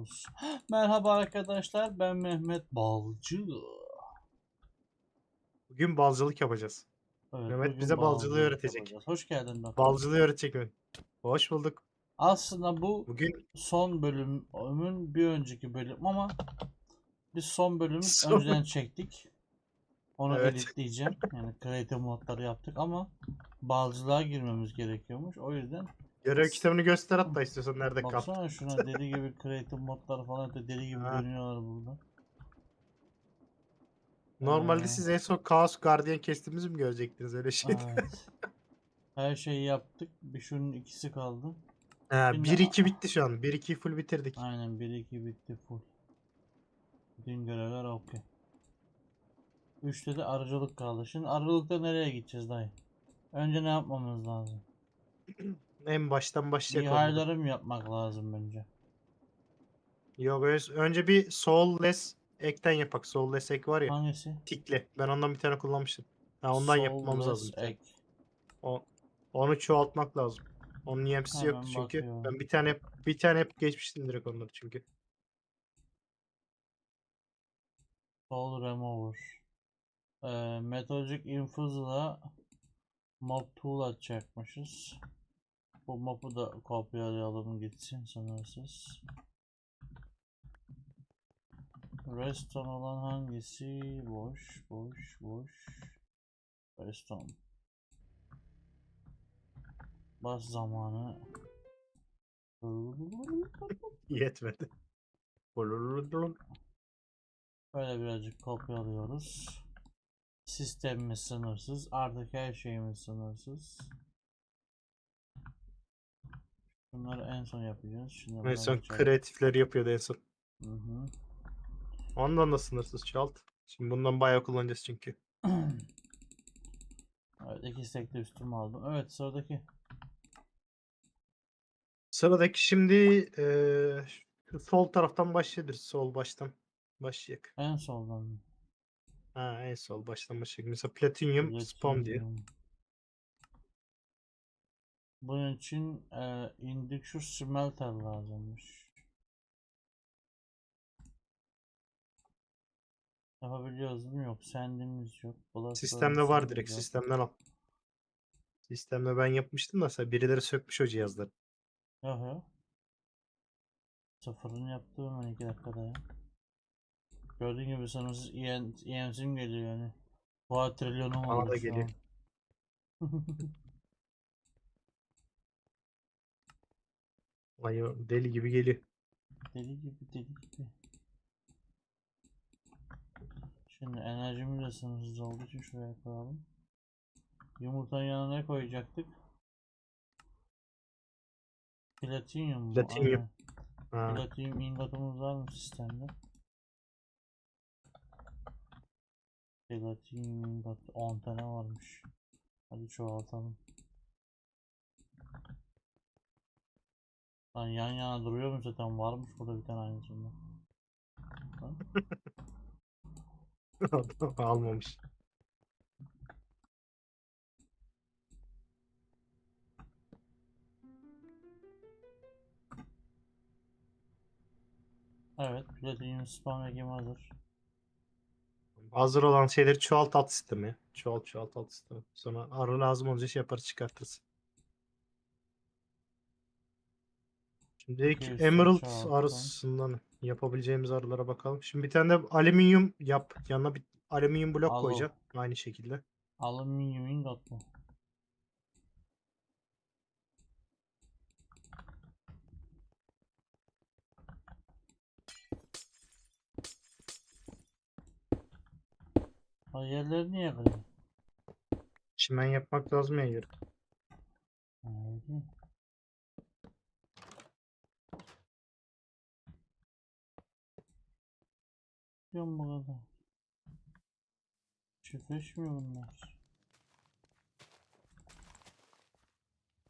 Havuz. Merhaba arkadaşlar ben Mehmet Balcı. Bugün balcılık yapacağız. Evet, Mehmet bugün bize balcılığı öğretecek. yapacağız. Hoş geldin doktor. Balcılığı öğretecek? Hoş bulduk. Aslında bu Bugün son bölümün bir önceki bölüm ama biz son bölümü Son- önceden çektik. Onu Evet. editleyeceğim. Yani creative modları yaptık ama balcılığa girmemiz gerekiyormuş. O yüzden görev kitabını göster hatta istiyorsan nerede kal. baksana şuna deli gibi creative modlar falan da deli gibi Ha. dönüyorlar burada. Normalde Ee. siz en son Chaos Guardian kestiğimizi mi görecektiniz öyle şey? Evet. Her şeyi yaptık. Bir şunun ikisi kaldı. Ha, Şimdi- 1-2 bitti şu an. 1-2'yi full bitirdik. Aynen 1-2 bitti full. Bütün görevler okey. 3'te de arıcılık kaldı. Şimdi arıcılıkta nereye gideceğiz dayı? Önce ne yapmamız lazım? En baştan başlayalım. Mi yapmak lazım bence? Yok önce bir soulless ekten yapak. Soulless ek var ya. Hangisi? Tikli. Ben ondan bir tane kullanmıştım. Ha, ondan yapmamız lazım. Egg. O, onu çoğaltmak lazım. Onun Hemen yoktu çünkü. bakıyorum. Ben bir tane bir tane yapıp geçmiştim direkt onları çünkü. Soul Remover. Ee, Metallurgic Infuse'la Mob Tool atacakmışız. Bu mob'u da kopyalayalım gitsin sınırsız. Reston olan hangisi? Boş, boş, boş. Reston. Bas zamanı. Yetmedi. Böyle birazcık kopyalıyoruz. Sistemimiz sınırsız. Artık her şeyimiz sınırsız. Bunları en son yapacağız. Şimdi En son geçelim. kreatifleri yapıyordu en son. Hı hı. Ondan da sınırsız çalt. Şimdi bundan bayağı kullanacağız çünkü. evet iki stekli üstüme aldım. Evet sıradaki. Sıradaki şimdi eee, şu sol taraftan başlayabiliriz. Sol baştan başlayak. En soldan. Ha en sol baştan başlayak. Mesela Platinum Spam. Platinum. Bunun için e, Induction Smelter lazımmış. Yapabiliyoruz mu? Yok. Sendimiz yok. Blast Sistemde var direkt. yok. Sistemden al. Sistemde ben yapmıştım da birileri sökmüş o cihazları. Yok yok. Sıfırını yaptım hemen 2 dakikada ya. Gördüğün gibi sanırsız EN, ENS'im geliyor yani. Oha trilyonum Bana oldu da şu geliyor. Ay deli gibi geliyor. Deli gibi deli gibi. Şimdi enerjimiz de sınırsız olduğu için şuraya koyalım. Yumurtanın yanına ne koyacaktık? Platinyum mu? Platinyum. Platinyum ingotumuz var mı sistemde? Platinyum ingot 10 tane varmış. Hadi çoğaltalım. Lan yan yana duruyor mu zaten varmış burada bir tane aynısından. Almamış. Evet, Platinum spam egim hazır. Hazır olan şeyleri çoğalt alt sistemi. Çoğalt çoğalt alt sistemi. Sonra arı lazım olunca şey yaparız çıkartırız. Şimdi ilk İki üstü Emerald çoğalttım. arısından yapabileceğimiz arılara bakalım. Şimdi bir tane de alüminyum yap. Yanına bir alüminyum blok Alo. koyacağım. Aynı şekilde. Alüminyum ingot mu? Ha yerleri niye kırıyor? Çimen yapmak lazım ya yeri. Haydi. Yok bu kadar. Çiftleşmiyor bunlar.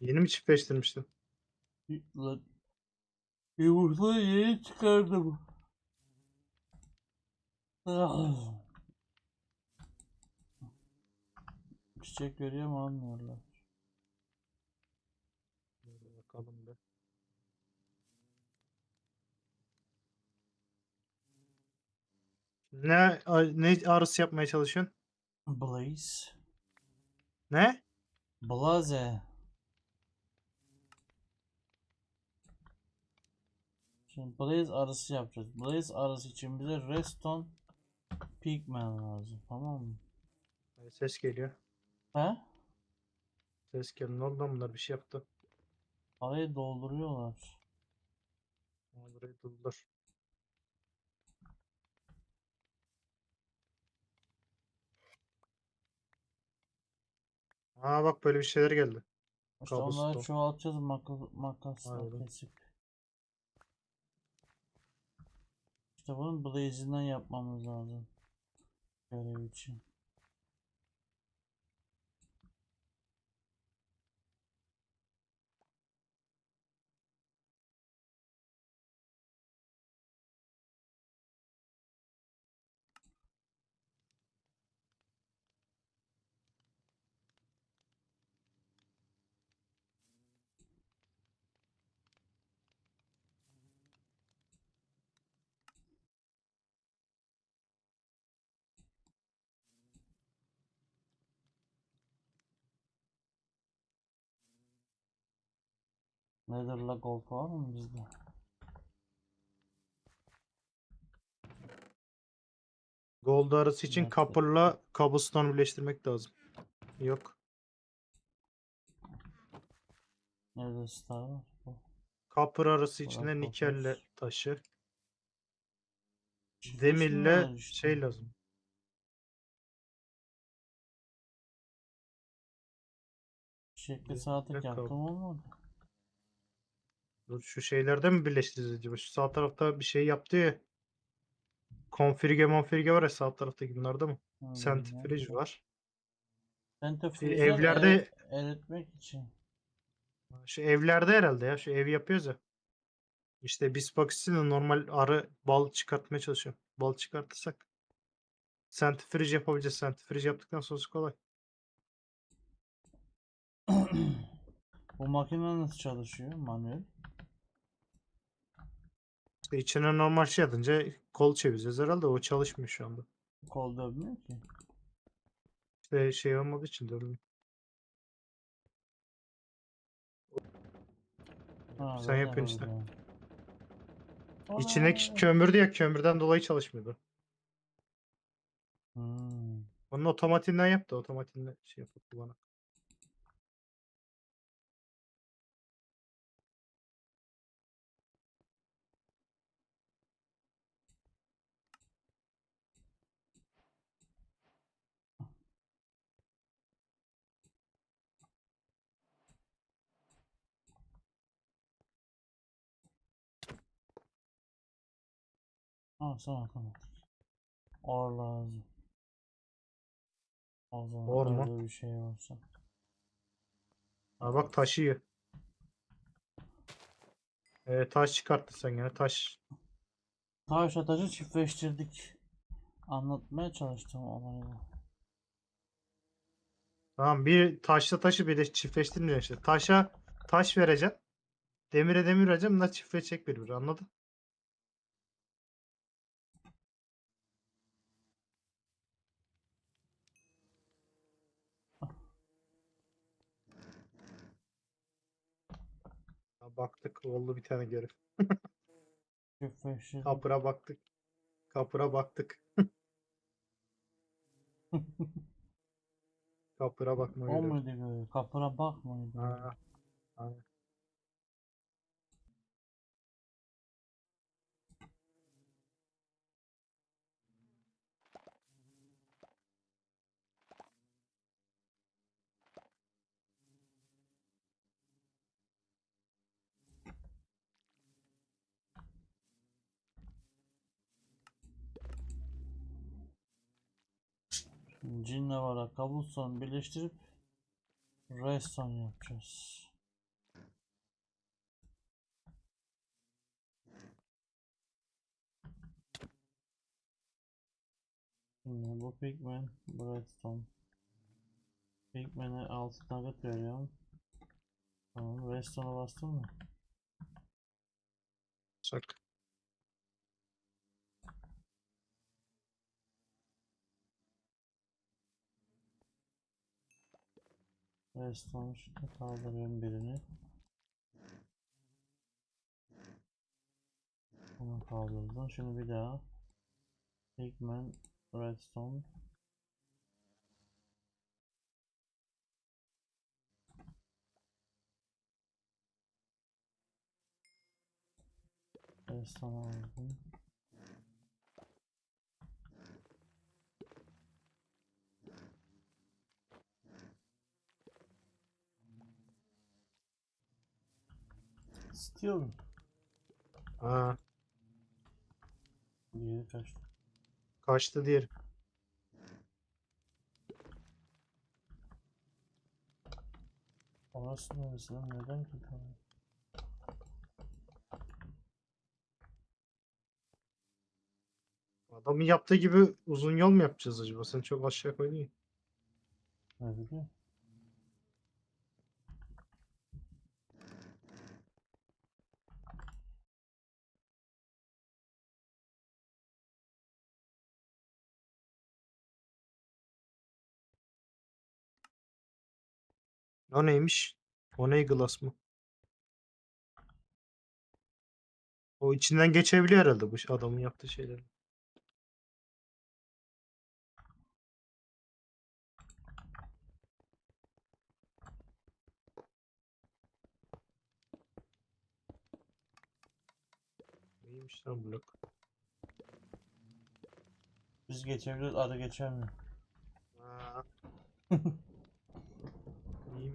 Yeni mi çiftleştirmiştin? Lan. Yumurtayı yeni çıkardım. Ah. Çiçek veriyor mu almıyorlar. Bakalım bir. Ne ne arısı yapmaya çalışıyorsun? Blaze. Ne? Blaze. Şimdi Blaze arısı yapacağız. Blaze arısı için bize redstone pigment lazım. Tamam mı? Ses geliyor. He? Ses geliyor. Ne oldu lan bunlar bir şey yaptı. Arayı dolduruyorlar. Ha, Burayı Aa bak böyle bir şeyler geldi. İşte onları Cobblestone. çoğaltacağız makas, makasla Aynen. kesip. İşte bunun Blaze'inden yapmamız lazım. Görev için. Nether'la gold var mı bizde? Gold arısı için Evet. copper'la cobblestone birleştirmek lazım. Yok. Nether star var. Copper arısı Bırak içinde copper. nikelle taşı. Demirle şey lazım. Şekli saatlik yaptım olmadı. Dur şu şeylerden mi birleştireceğiz acaba? Şu sağ tarafta bir şey yaptı ya. Konfirge monfirge var ya sağ taraftaki bunlarda mı? Centrifuge bilmiyorum. var. Centrifuge'ler evlerde- eri- eritmek için. Şu evlerde herhalde ya. Şu ev yapıyoruz ya. İşte biz bakışsıyla normal arı bal çıkartmaya çalışıyorum. Bal çıkartırsak. Centrifuge yapabileceğiz. Centrifuge yaptıktan sonrası kolay. Bu makine nasıl çalışıyor? Manuel. İşte içine normal şey atınca kol çevireceğiz herhalde. O çalışmıyor şu anda. Kol dönmüyor ki. İşte şey olmadığı için dönmüyor. Ha, Sen yapıyorsun işte. İçindeki yani. kömürdü ya kömürden dolayı çalışmıyordu. Hmm. Onun otomatiğinden yaptı. Otomatiğinden şey yapıp bana. Ha sana tamam. Or lazım. O zaman Or mu? bir şey olsa. Ha bak taşıyor. Ee, taş çıkarttı sen gene taş. Taş atacı çiftleştirdik. Anlatmaya çalıştım olayı. Tamam bir taşla taşı bir de çiftleştirmeyeceksin işte. Taşa taş vereceksin. Demire demir vereceksin. Bunlar çiftleşecek birbiri anladın? Baktık oldu bir tane görev. Çiftleştirdik. Kapıra baktık. Kapıra baktık. Kapıra bakma görevi. muydu görev? Kapına bakmaydı. Ha, aynen. Cinle var kabuston birleştirip redstone yapacağız. Şimdi bu pigment, bu redstone. Pigment'e 6 nugget veriyorum. Tamam, redstone'a bastın mı? Sak. Şimdi kaldırıyorum birini. Onu kaldırdım. Şimdi bir daha. Pigman, Redstone. Redstone aldım. Steel. Ha, Diğeri kaçtı. kaçtı diğer. Orası neresi lan? Neden tamam. Adamın yaptığı gibi uzun yol mu yapacağız acaba? Sen çok aşağı koydun ya. Ne bileyim. O neymiş? O ne glass mı? O içinden geçebiliyor herhalde bu adamın yaptığı şeyler. Neymiş lan blok? Biz geçebiliyoruz, arı geçemiyor.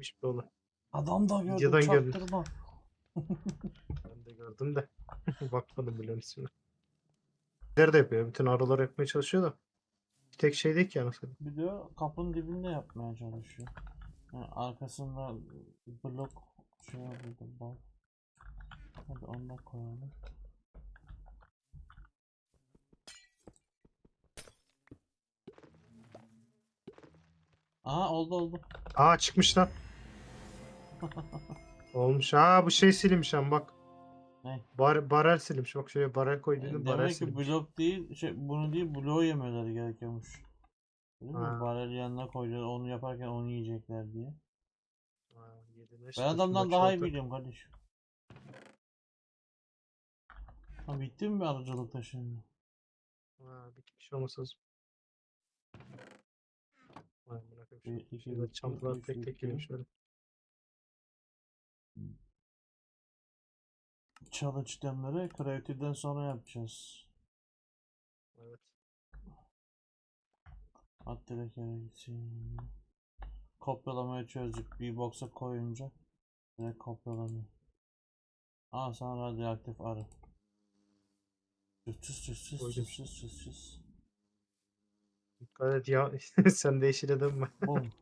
İyiymiş bu olay. Adam da gördü, Videodan gördüm. çaktırma. Ben de gördüm de. Bakmadım bile üstüne. Nerede yapıyor? Bütün arılar yapmaya çalışıyor da. Bir tek şey değil ki anasını. Bir de o kapının dibinde yapmaya çalışıyor. Yani arkasında blok şey yapıyordu bak. Hadi onu da koyalım. Aha oldu oldu. Aa çıkmış lan. Olmuş. Aa bu şey silinmiş ama bak. Ne? Bar barel silinmiş. Bak şuraya barel koyduğunda E, barel Demek ki silinmiş. blok değil, şey bunu değil bloğu yemeleri gerekiyormuş. Değil mi? Ha. Barel yanına koyacağız, onu yaparken onu yiyecekler diye. Yediler. Ben adamdan daha iyi biliyorum kardeşim. Ha bitti mi arıcılıkta şimdi? Aa, bitmiş olması lazım. Vay üç, çantalar tek tek üç, geliyor Challenge demleri Creative'den sonra yapacağız. Evet. At direkt yere gitsin. Kopyalamayı çözdük. Bir box'a koyunca direkt kopyalanıyor. Aa sana radyoaktif arı. Çüz çüz çüz Koydum. çüz çüz çüz. Dikkat et ya. Sen de yeşile dönme. Bum.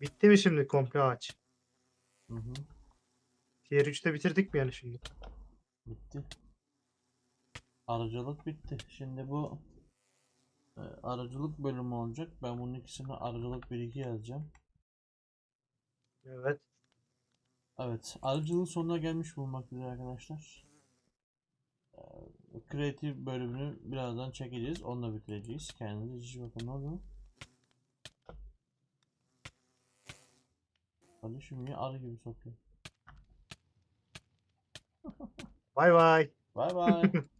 Bitti mi şimdi komple ağaç? Hı hı. Tier 3'te bitirdik mi yani şimdi? Bitti. Arıcılık bitti. Şimdi bu e, arıcılık bölümü olacak. Ben bunun ikisini arıcılık 1-2 yazacağım. Evet. Evet, arıcılığın sonuna gelmiş bulunmaktayız arkadaşlar. Ee, Creative bölümünü birazdan çekeceğiz. Onu da bitireceğiz. Kendinize iyi bakın. Ne oluyor? Kardeşim niye arı gibi sokuyor? Bay bay. Bay bay.